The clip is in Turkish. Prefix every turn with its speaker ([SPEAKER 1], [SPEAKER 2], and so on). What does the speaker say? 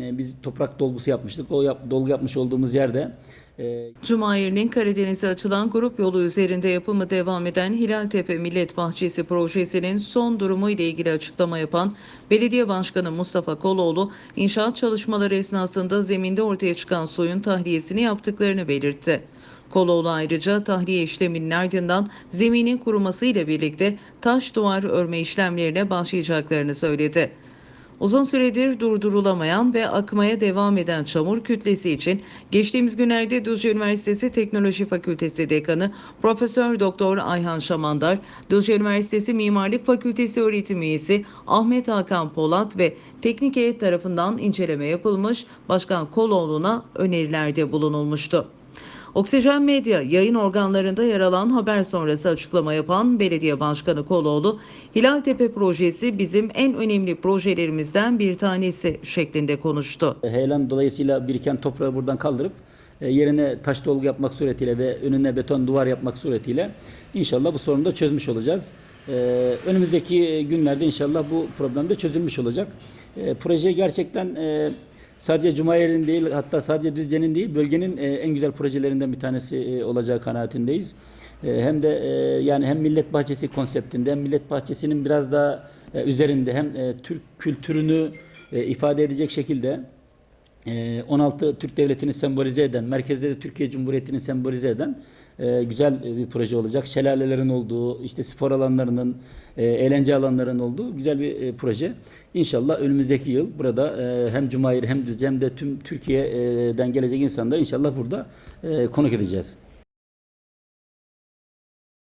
[SPEAKER 1] e, biz toprak dolgusu yapmıştık. O yap, dolgu yapmış olduğumuz yerde e,
[SPEAKER 2] Cumayir'in Karadeniz'e açılan grup yolu üzerinde yapımı devam eden Hilaltepe Millet Bahçesi projesinin son durumu ile ilgili açıklama yapan Belediye Başkanı Mustafa Koloğlu, inşaat çalışmaları esnasında zeminde ortaya çıkan suyun tahliyesini yaptıklarını belirtti. Koloğlu ayrıca tahliye işleminin ardından zeminin kuruması ile birlikte taş duvar örme işlemlerine başlayacaklarını söyledi. Uzun süredir durdurulamayan ve akmaya devam eden çamur kütlesi için geçtiğimiz günlerde Düzce Üniversitesi Teknoloji Fakültesi Dekanı Profesör Doktor Ayhan Şamandar, Düzce Üniversitesi Mimarlık Fakültesi öğretim üyesi Ahmet Hakan Polat ve teknik heyet tarafından inceleme yapılmış, Başkan Koloğlu'na önerilerde bulunulmuştu. Oksijen Medya yayın organlarında yer alan haber sonrası açıklama yapan Belediye Başkanı Koloğlu, Hilaltepe projesi bizim en önemli projelerimizden bir tanesi şeklinde konuştu.
[SPEAKER 1] heyelan dolayısıyla biriken toprağı buradan kaldırıp e, yerine taş dolgu yapmak suretiyle ve önüne beton duvar yapmak suretiyle inşallah bu sorunu da çözmüş olacağız. E, önümüzdeki günlerde inşallah bu problem de çözülmüş olacak. E, proje gerçekten e, sadece Cumayer'in değil hatta sadece Düzce'nin değil bölgenin e, en güzel projelerinden bir tanesi e, olacağı kanaatindeyiz. E, hem de yani hem millet bahçesi konseptinde hem millet bahçesinin biraz daha üzerinde hem Türk kültürünü ifade edecek şekilde 16 Türk Devleti'ni sembolize eden, merkezde de Türkiye Cumhuriyeti'ni sembolize eden e, güzel bir proje olacak. Şelalelerin olduğu, işte spor alanlarının, e, eğlence alanlarının olduğu güzel bir e, proje. İnşallah önümüzdeki yıl burada e, hem Cumhuriyet hem de tüm Türkiye'den gelecek insanlar inşallah burada konuk edeceğiz.